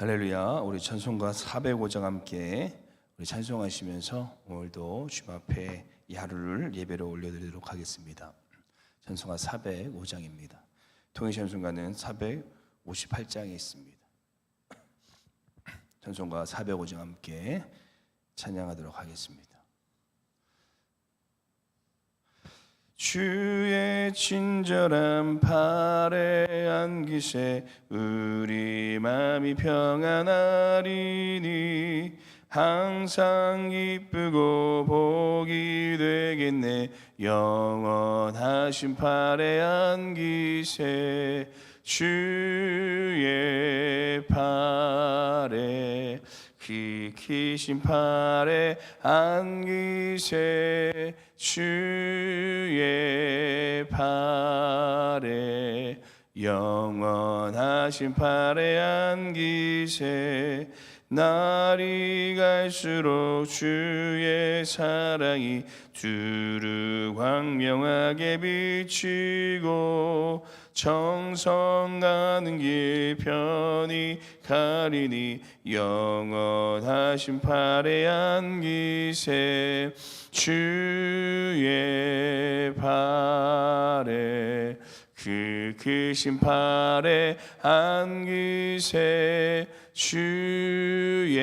할렐루야. 우리 찬송가 405장 함께 우리 찬송하시면서 오늘도 주님 앞에 이 하루를 예배로 올려드리도록 하겠습니다. 찬송가 405장입니다. 통일 찬송가는 458장에 있습니다. 찬송가 405장 함께 찬양하도록 하겠습니다. 주의 친절한 팔에 안기세 우리 마음이 평안하리니 항상 기쁘고 복이 되겠네. 영원하신 팔에 안기세 주의 팔에 기키신 팔에 안기세 주의 팔에 영원하신 팔에 안기세 날이 갈수록 주의 사랑이 두루 광명하게 비치고 정성 가는 길 편히 가리니 영원하신 팔에 안기세 주의 팔에 그 크신 팔에 안기세 주의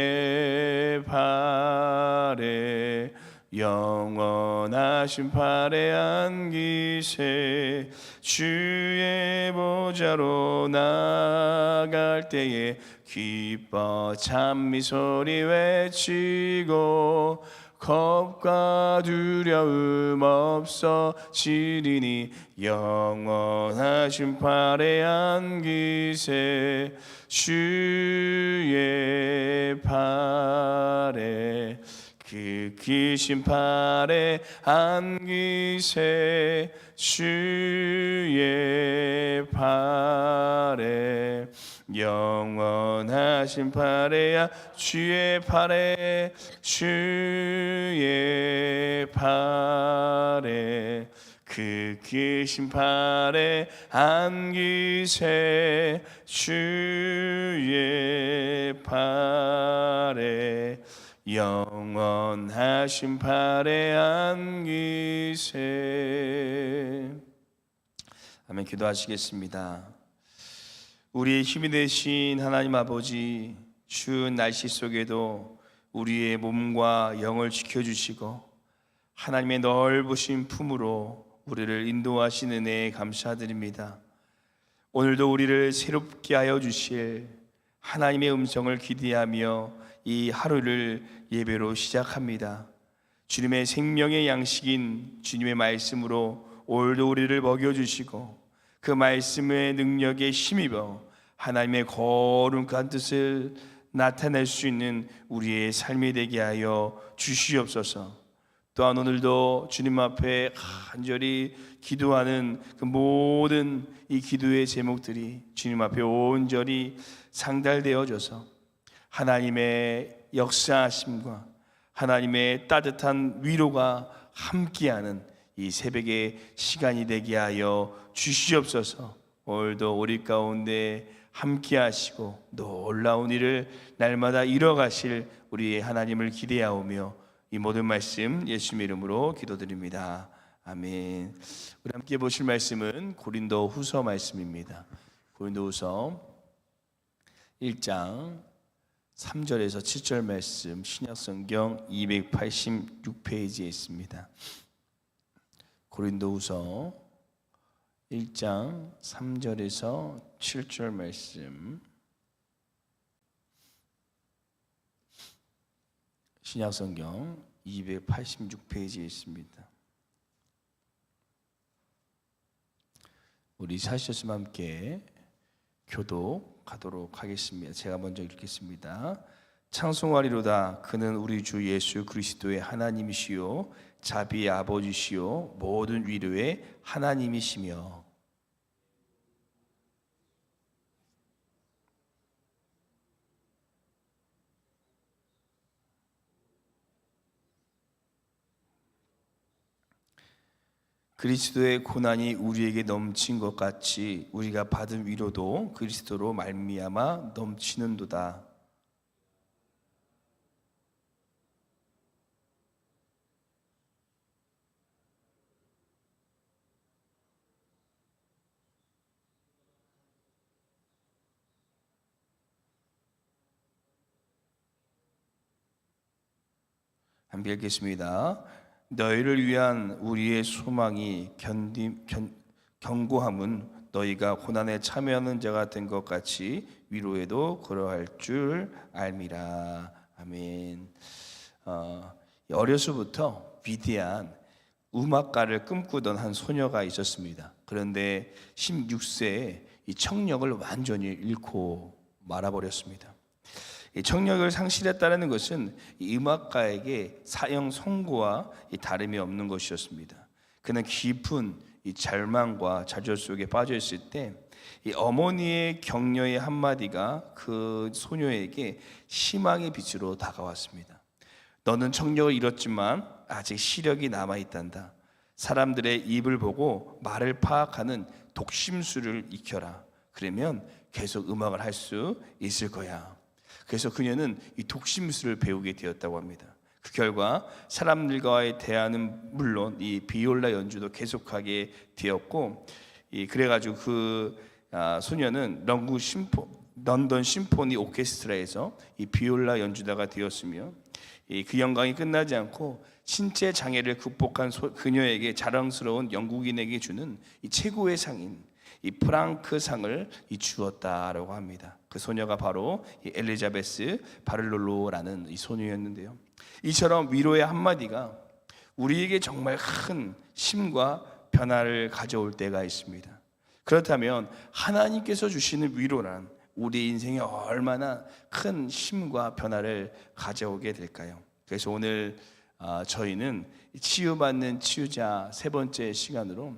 팔에 영원하신 팔에 안기세. 주의 보좌로 나갈 때에 기뻐 찬미 소리 외치고 겁과 두려움 없어 지리니 영원하신 팔에 안기세 주의 팔에 그 크신 팔에 안기세 주의 팔에 영원하신 팔에야 주의 팔에 주의 팔에 그 크신 팔에 안기세 주의 팔에 영원하신 팔에 안기세 아멘 기도하시겠습니다. 우리의 힘이 되신 하나님 아버지 추운 날씨 속에도 우리의 몸과 영을 지켜주시고 하나님의 넓으신 품으로 우리를 인도하시는 은혜에 감사드립니다. 오늘도 우리를 새롭게 하여 주실 하나님의 음성을 기대하며 이 하루를 예배로 시작합니다. 주님의 생명의 양식인 주님의 말씀으로 오늘도 우리를 먹여주시고 그 말씀의 능력에 힘입어 하나님의 거룩한 뜻을 나타낼 수 있는 우리의 삶이 되게 하여 주시옵소서. 또한 오늘도 주님 앞에 간절히 기도하는 그 모든 이 기도의 제목들이 주님 앞에 온전히 상달되어져서 하나님의 역사하심과 하나님의 따뜻한 위로가 함께하는 이 새벽의 시간이 되게 하여 주시옵소서. 오늘도 우리 가운데 함께 하시고 놀라운 일을 날마다 이뤄가실 우리의 하나님을 기대하오며 이 모든 말씀 예수님 이름으로 기도드립니다. 아멘. 우리 함께 보실 말씀은 고린도 후서 말씀입니다. 고린도 후서 1장 3절에서 7절 말씀 신약성경 286페이지에 있습니다. 고린도 후서 1장 3절에서 7절 말씀 신약성경 286페이지에 있습니다. 우리 사셨으면 함께 교독하도록 하겠습니다. 제가 먼저 읽겠습니다. 창송하리로다 그는 우리 주 예수 그리스도의 하나님이시요 자비의 아버지시요 모든 위로의 하나님이시며 그리스도의 고난이 우리에게 넘친 것 같이 우리가 받은 위로도 그리스도로 말미암아 넘치는도다. 함께 읽겠습니다. 너희를 위한 우리의 소망이 견디, 견, 견고함은 너희가 고난에 참여하는 자가 된것 같이 위로에도 그러할 줄 알미라. 아멘. 어, 어려서부터 위대한 음악가를 꿈꾸던 한 소녀가 있었습니다. 그런데 16세에 이 청력을 완전히 잃고 말아버렸습니다. 이 청력을 상실했다는 것은 이 음악가에게 사형 선고와 이 다름이 없는 것이었습니다. 그는 깊은 이 절망과 좌절 속에 빠져 있을 때이 어머니의 격려의 한마디가 그 소녀에게 희망의 빛으로 다가왔습니다. 너는 청력을 잃었지만 아직 시력이 남아 있단다. 사람들의 입을 보고 말을 파악하는 독심술을 익혀라. 그러면 계속 음악을 할 수 있을 거야. 그래서 그녀는 이 독심술을 배우게 되었다고 합니다. 그 결과 사람들과의 대화는 물론 이 비올라 연주도 계속하게 되었고, 이 그래가지고 그 아, 소녀는 런구 심포 런던 심포니 오케스트라에서 이 비올라 연주자가 되었으며, 이 그 영광이 끝나지 않고 신체 장애를 극복한 소, 그녀에게 자랑스러운 영국인에게 주는 이 최고의 상인 이 프랑크 상을 이 주었다라고 합니다. 그 소녀가 바로 이 엘리자베스 바를롤로라는 이 소녀였는데요. 이처럼 위로의 한마디가 우리에게 정말 큰 힘과 변화를 가져올 때가 있습니다. 그렇다면 하나님께서 주시는 위로란 우리 인생에 얼마나 큰 힘과 변화를 가져오게 될까요? 그래서 오늘 아, 저희는 치유받는 치유자 세 번째 시간으로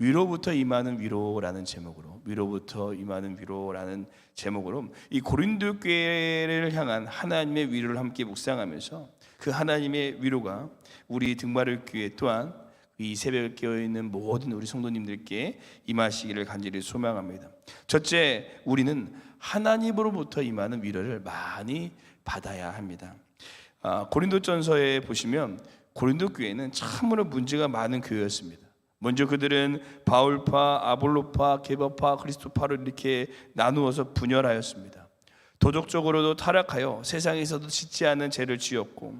위로부터 임하는 위로라는 제목으로 위로부터 임하는 위로라는 제목으로 이 고린도 교회를 향한 하나님의 위로를 함께 묵상하면서 그 하나님의 위로가 우리 등바를 교회 또한 이 새벽에 깨어 있는 모든 우리 성도님들께 임하시기를 간절히 소망합니다. 첫째, 우리는 하나님으로부터 임하는 위로를 많이 받아야 합니다. 아, 고린도전서에 보시면 고린도 교회는 참으로 문제가 많은 교회였습니다. 먼저 그들은 바울파, 아볼로파, 게바파, 그리스도파로 이렇게 나누어서 분열하였습니다. 도덕적으로도 타락하여 세상에서도 짓지 않은 죄를 지었고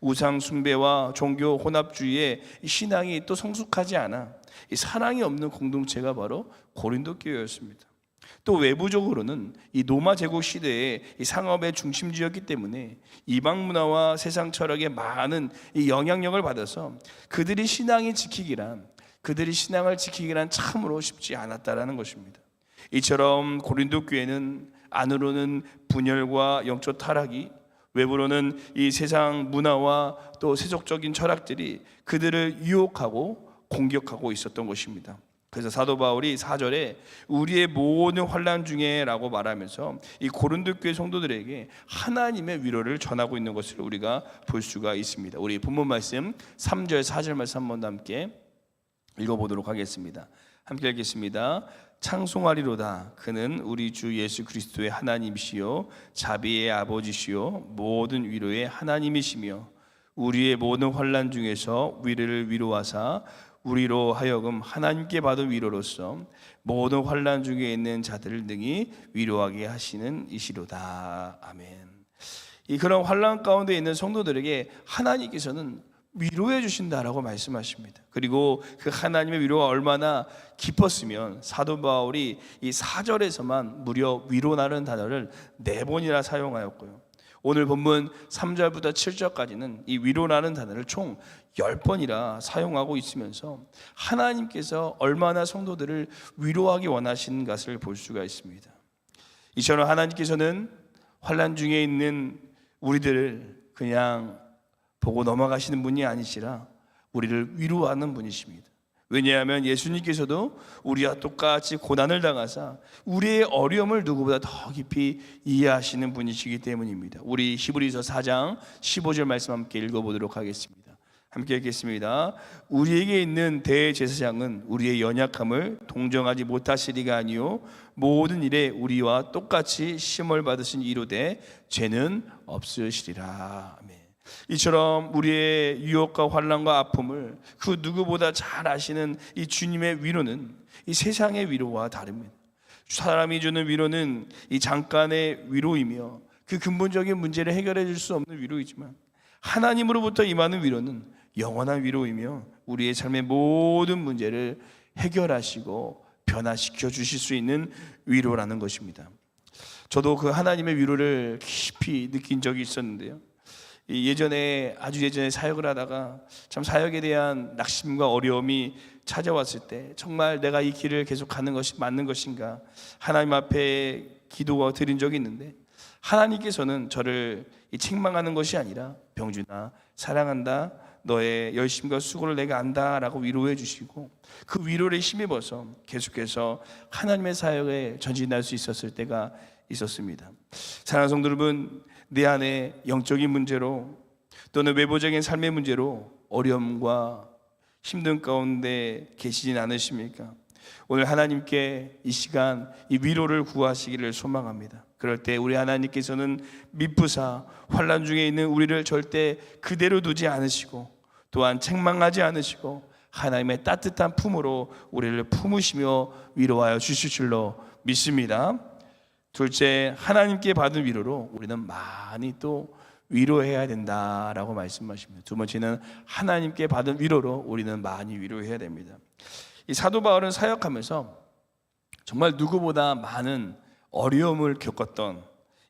우상 숭배와 종교 혼합주의에 신앙이 또 성숙하지 않아 이 사랑이 없는 공동체가 바로 고린도 교회였습니다. 또 외부적으로는 이 로마 제국 시대에 이 상업의 중심지였기 때문에 이방 문화와 세상 철학에 많은 이 영향력을 받아서 그들이 신앙이 지키기란 그들이 신앙을 지키기란 참으로 쉽지 않았다라는 것입니다. 이처럼 고린도 교회는 안으로는 분열과 영적 타락이 외부로는 이 세상 문화와 또 세속적인 철학들이 그들을 유혹하고 공격하고 있었던 것입니다. 그래서 사도 바울이 4절에 우리의 모든 환란 중에라고 말하면서 이 고린도 교회 성도들에게 하나님의 위로를 전하고 있는 것을 우리가 볼 수가 있습니다. 우리 본문 말씀 3절 4절 말씀 한번 함께 읽어 보도록 하겠습니다. 함께 읽겠습니다. 창송하리로다. 그는 우리 주 예수 그리스도의 하나님이시요 자비의 아버지시요 모든 위로의 하나님이시며 우리의 모든 환란 중에서 위로를 위로하사 우리로 하여금 하나님께 받은 위로로서 모든 환란 중에 있는 자들을 능히 위로하게 하시는 이시로다. 아멘. 이 그런 환란 가운데 있는 성도들에게 하나님께서는 위로해 주신다라고 말씀하십니다. 그리고 그 하나님의 위로가 얼마나 깊었으면 사도 바울이 이 4절에서만 무려 위로라는 단어를 네 번이나 사용하였고요. 오늘 본문 3절부터 7절까지는 이 위로라는 단어를 총 10번이나 사용하고 있으면서 하나님께서 얼마나 성도들을 위로하기 원하시는 것을 볼 수가 있습니다. 이처럼 하나님께서는 환란 중에 있는 우리들을 그냥 보고 넘어가시는 분이 아니시라 우리를 위로하는 분이십니다. 왜냐하면 예수님께서도 우리와 똑같이 고난을 당하사 우리의 어려움을 누구보다 더 깊이 이해하시는 분이시기 때문입니다. 우리 히브리서 4장 15절 말씀 함께 읽어보도록 하겠습니다. 함께 읽겠습니다. 우리에게 있는 대제사장은 우리의 연약함을 동정하지 못하시리가 아니요 모든 일에 우리와 똑같이 심을 받으신 이로되 죄는 없으시리라. 아멘. 이처럼 우리의 유혹과 환란과 아픔을 그 누구보다 잘 아시는 이 주님의 위로는 이 세상의 위로와 다릅니다. 사람이 주는 위로는 이 잠깐의 위로이며 그 근본적인 문제를 해결해 줄 수 없는 위로이지만 하나님으로부터 임하는 위로는 영원한 위로이며 우리의 삶의 모든 문제를 해결하시고 변화시켜 주실 수 있는 위로라는 것입니다. 저도 그 하나님의 위로를 깊이 느낀 적이 있었는데요. 이 예전에 아주 예전에 사역을 하다가 참 사역에 대한 낙심과 어려움이 찾아왔을 때 정말 내가 이 길을 계속 가는 것이 맞는 것인가 하나님 앞에 기도가 드린 적이 있는데 하나님께서는 저를 이 책망하는 것이 아니라 병준아 사랑한다 너의 열심과 수고를 내가 안다라고 위로해 주시고 그 위로를 힘입어서 계속해서 하나님의 사역에 전진할 수 있었을 때가 있었습니다. 사랑하는 성도 여러분, 내 안에 영적인 문제로 또는 외부적인 삶의 문제로 어려움과 힘든 가운데 계시진 않으십니까? 오늘 하나님께 이 시간 이 위로를 구하시기를 소망합니다. 그럴 때 우리 하나님께서는 미쁘사 환란 중에 있는 우리를 절대 그대로 두지 않으시고 또한 책망하지 않으시고 하나님의 따뜻한 품으로 우리를 품으시며 위로하여 주실 줄로 믿습니다. 둘째, 하나님께 받은 위로로 우리는 많이 또 위로해야 된다라고 말씀하십니다. 두 번째는 하나님께 받은 위로로 우리는 많이 위로해야 됩니다. 이 사도 바울은 사역하면서 정말 누구보다 많은 어려움을 겪었던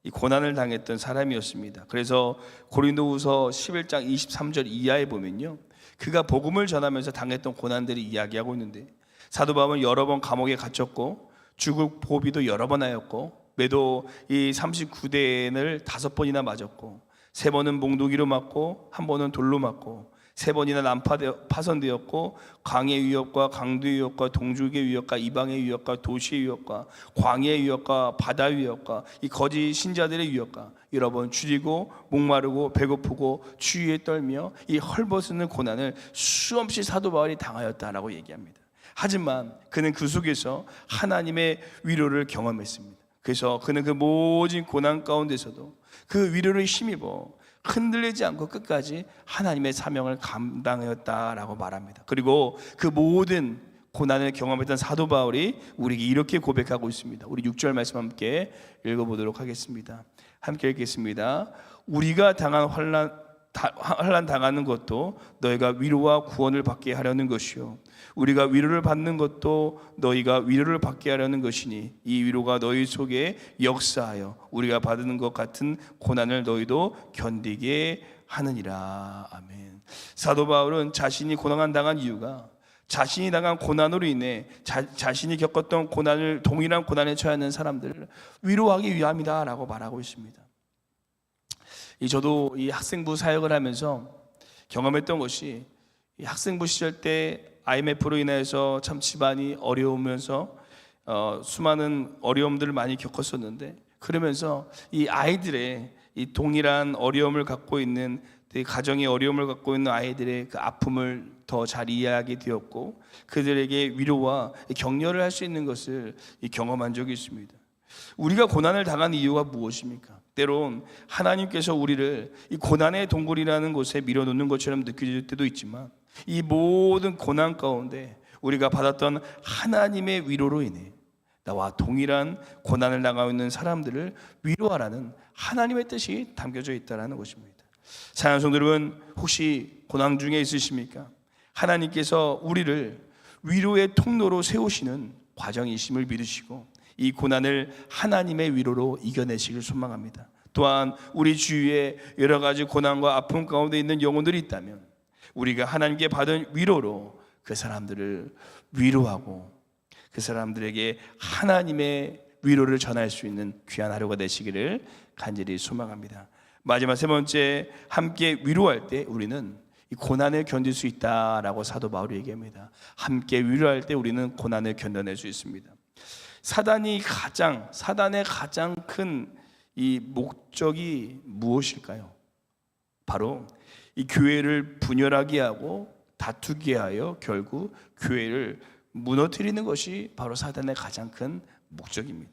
이 고난을 당했던 사람이었습니다. 그래서 고린도후서 11장 23절 이하에 보면요. 그가 복음을 전하면서 당했던 고난들을 이야기하고 있는데 사도 바울은 여러 번 감옥에 갇혔고 죽을 고비도 여러 번 하였고 매도 이 39대를 다섯 번이나 맞았고 세 번은 몽둥이로 맞고 한 번은 돌로 맞고 세 번이나 난파 파선되었고 강의 위협과 강도의 위협과 동족의 위협과 이방의 위협과 도시의 위협과 광야의 위협과 바다 위협과 이 거짓 신자들의 위협과 여러 번 줄이고 목마르고 배고프고 추위에 떨며 이 헐벗는 고난을 수없이 사도 바울이 당하였다라고 얘기합니다. 하지만 그는 그 속에서 하나님의 위로를 경험했습니다. 그래서 그는 그 모진 고난 가운데서도 그 위로를 힘입어 흔들리지 않고 끝까지 하나님의 사명을 감당하였다라고 말합니다. 그리고 그 모든 고난을 경험했던 사도 바울이 우리에게 이렇게 고백하고 있습니다. 우리 6절 말씀 함께 읽어보도록 하겠습니다. 함께 읽겠습니다. 우리가 당한 환란 환란 당하는 것도 너희가 위로와 구원을 받게 하려는 것이요 우리가 위로를 받는 것도 너희가 위로를 받게 하려는 것이니 이 위로가 너희 속에 역사하여 우리가 받는 것 같은 고난을 너희도 견디게 하느니라 아멘. 사도 바울은 자신이 고난을 당한 이유가 자신이 당한 고난으로 인해 자, 자신이 겪었던 고난을 동일한 고난에 처하는 사람들을 위로하기 위함이다라고 말하고 있습니다. 이 저도 이 학생부 사역을 하면서 경험했던 것이 이 학생부 시절 때 IMF로 인해서 참 집안이 어려우면서 어, 수많은 어려움들을 많이 겪었었는데 그러면서 이 아이들의 이 동일한 어려움을 갖고 있는 가정의 어려움을 갖고 있는 아이들의 그 아픔을 더 잘 이해하게 되었고 그들에게 위로와 격려를 할 수 있는 것을 경험한 적이 있습니다. 우리가 고난을 당한 이유가 무엇입니까? 때론 하나님께서 우리를 이 고난의 동굴이라는 곳에 밀어놓는 것처럼 느껴질 때도 있지만 이 모든 고난 가운데 우리가 받았던 하나님의 위로로 인해 나와 동일한 고난을 당하고 있는 사람들을 위로하라는 하나님의 뜻이 담겨져 있다는 것입니다. 사랑하는 성도 여러분, 혹시 고난 중에 있으십니까? 하나님께서 우리를 위로의 통로로 세우시는 과정이심을 믿으시고 이 고난을 하나님의 위로로 이겨내시길 소망합니다. 또한 우리 주위에 여러 가지 고난과 아픔 가운데 있는 영혼들이 있다면 우리가 하나님께 받은 위로로 그 사람들을 위로하고 그 사람들에게 하나님의 위로를 전할 수 있는 귀한 하루가 되시기를 간절히 소망합니다. 마지막 세 번째 함께 위로할 때 우리는 이 고난을 견딜 수 있다라고 사도 바울이 얘기합니다. 함께 위로할 때 우리는 고난을 견뎌낼 수 있습니다. 사단이 가장 사단의 가장 큰 이 목적이 무엇일까요? 바로 이 교회를 분열하게 하고 다투게 하여 결국 교회를 무너뜨리는 것이 바로 사단의 가장 큰 목적입니다.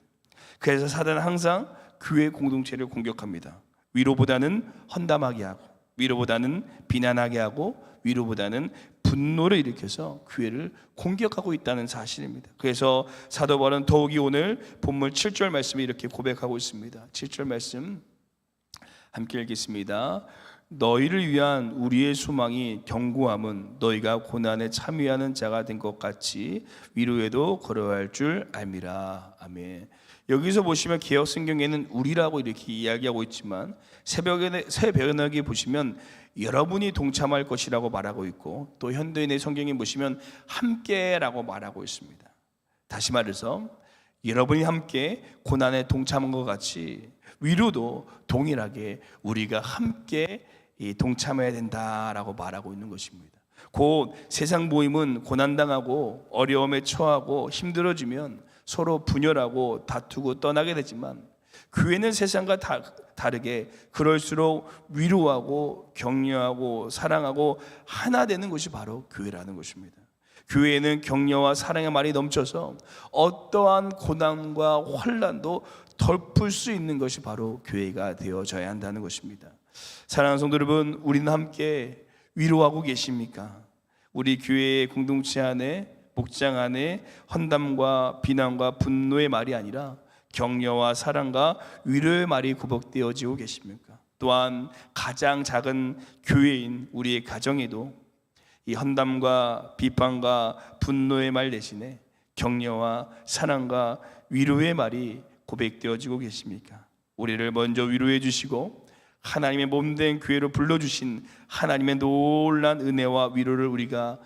그래서 사단은 항상 교회 공동체를 공격합니다. 위로보다는 헌담하게 하고 위로보다는 비난하게 하고 위로보다는 분노를 일으켜서 교회를 공격하고 있다는 사실입니다. 그래서 사도 바울은 더욱이 오늘 본문 7절 말씀에 이렇게 고백하고 있습니다. 7절 말씀 함께 읽겠습니다. 너희를 위한 우리의 소망이 견고함은 너희가 고난에 참여하는 자가 된 것 같이 위로에도 걸어갈 줄 알미라. 아멘. 여기서 보시면 개혁 성경에는 우리라고 이렇게 이야기하고 있지만 새벽에 새벽에 보시면 여러분이 동참할 것이라고 말하고 있고 또 현대인의 성경에 보시면 함께라고 말하고 있습니다. 다시 말해서 여러분이 함께 고난에 동참한 것 같이 위로도 동일하게 우리가 함께 이 동참해야 된다라고 말하고 있는 것입니다. 곧 세상 모임은 고난당하고 어려움에 처하고 힘들어지면 서로 분열하고 다투고 떠나게 되지만 교회는 세상과 다, 다르게 그럴수록 위로하고 격려하고 사랑하고 하나 되는 것이 바로 교회라는 것입니다. 교회에는 격려와 사랑의 말이 넘쳐서 어떠한 고난과 환란도 덮을 수 있는 것이 바로 교회가 되어져야 한다는 것입니다. 사랑하는 성도 여러분, 우리는 함께 위로하고 계십니까? 우리 교회의 공동체 안에 목장 안에 헌담과 비난과 분노의 말이 아니라 격려와 사랑과 위로의 말이 구복되어지고 계십니까? 또한 가장 작은 교회인 우리의 가정에도 이 헌담과 비판과 분노의 말 대신에 격려와 사랑과 위로의 말이 고백되어지고 계십니까? 우리를 먼저 위로해 주시고 하나님의 몸된 교회로 불러주신 하나님의 놀란 은혜와 위로를 우리가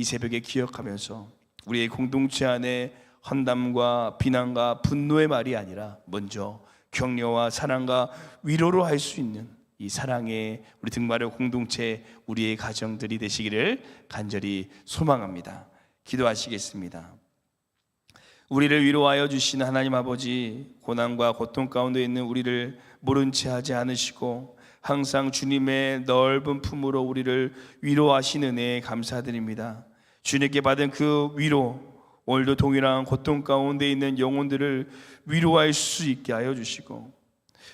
이 새벽에 기억하면서 우리의 공동체 안에 헌담과 비난과 분노의 말이 아니라 먼저 격려와 사랑과 위로로 할 수 있는 이 사랑의 우리 등말의 공동체 우리의 가정들이 되시기를 간절히 소망합니다. 기도하시겠습니다. 우리를 위로하여 주신 하나님 아버지 고난과 고통 가운데 있는 우리를 모른 채 하지 않으시고 항상 주님의 넓은 품으로 우리를 위로하시는 은혜에 감사드립니다. 주님께 받은 그 위로 오늘도 동일한 고통 가운데 있는 영혼들을 위로할 수 있게 하여 주시고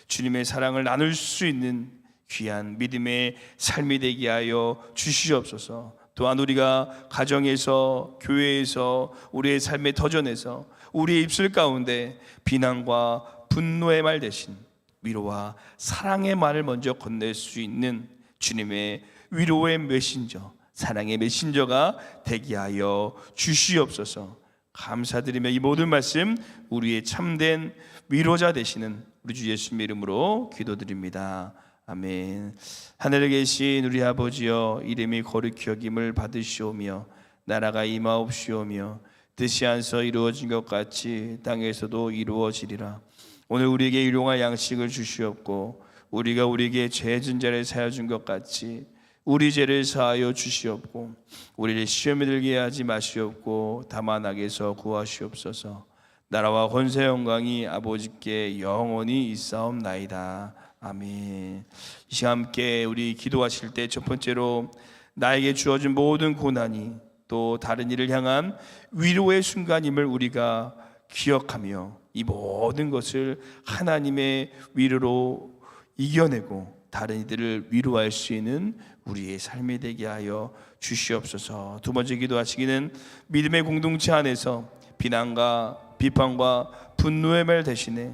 주님의 사랑을 나눌 수 있는 귀한 믿음의 삶이 되게 하여 주시옵소서. 또한 우리가 가정에서 교회에서 우리의 삶의 터전에서 우리의 입술 가운데 비난과 분노의 말 대신 위로와 사랑의 말을 먼저 건넬 수 있는 주님의 위로의 메신저, 사랑의 메신저가 되게 하여 주시옵소서. 감사드리며 이 모든 말씀 우리의 참된 위로자 되시는 우리 주 예수님 이름으로 기도드립니다. 아멘. 하늘에 계신 우리 아버지여 이름이 거룩히 여김을 받으시오며 나라가 임하옵시오며 뜻이 안서 이루어진 것 같이 땅에서도 이루어지리라. 오늘 우리에게 일용할 양식을 주시옵고 우리가 우리에게 죄진 자를 사여 준 것 같이 우리 죄를 사하여 주시옵고 우리를 시험에 들게 하지 마시옵고 다만 악에서 구하시옵소서. 나라와 권세 영광이 아버지께 영원히 있사옵나이다. 아멘. 이 시간 함께 우리 기도하실 때 첫 번째로 나에게 주어진 모든 고난이 또 다른 이를 향한 위로의 순간임을 우리가 기억하며 이 모든 것을 하나님의 위로로 이겨내고 다른 이들을 위로할 수 있는 우리의 삶이 되게 하여 주시옵소서. 두 번째 기도하시기는 믿음의 공동체 안에서 비난과 비판과 분노의 말 대신에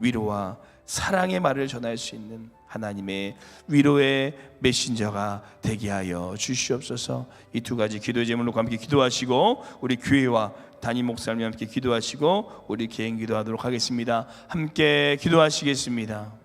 위로와 사랑의 말을 전할 수 있는 하나님의 위로의 메신저가 되게 하여 주시옵소서. 이 두 가지 기도의 제물로 함께 기도하시고 우리 교회와 담임 목사님 함께 기도하시고 우리 개인 기도하도록 하겠습니다. 함께 기도하시겠습니다.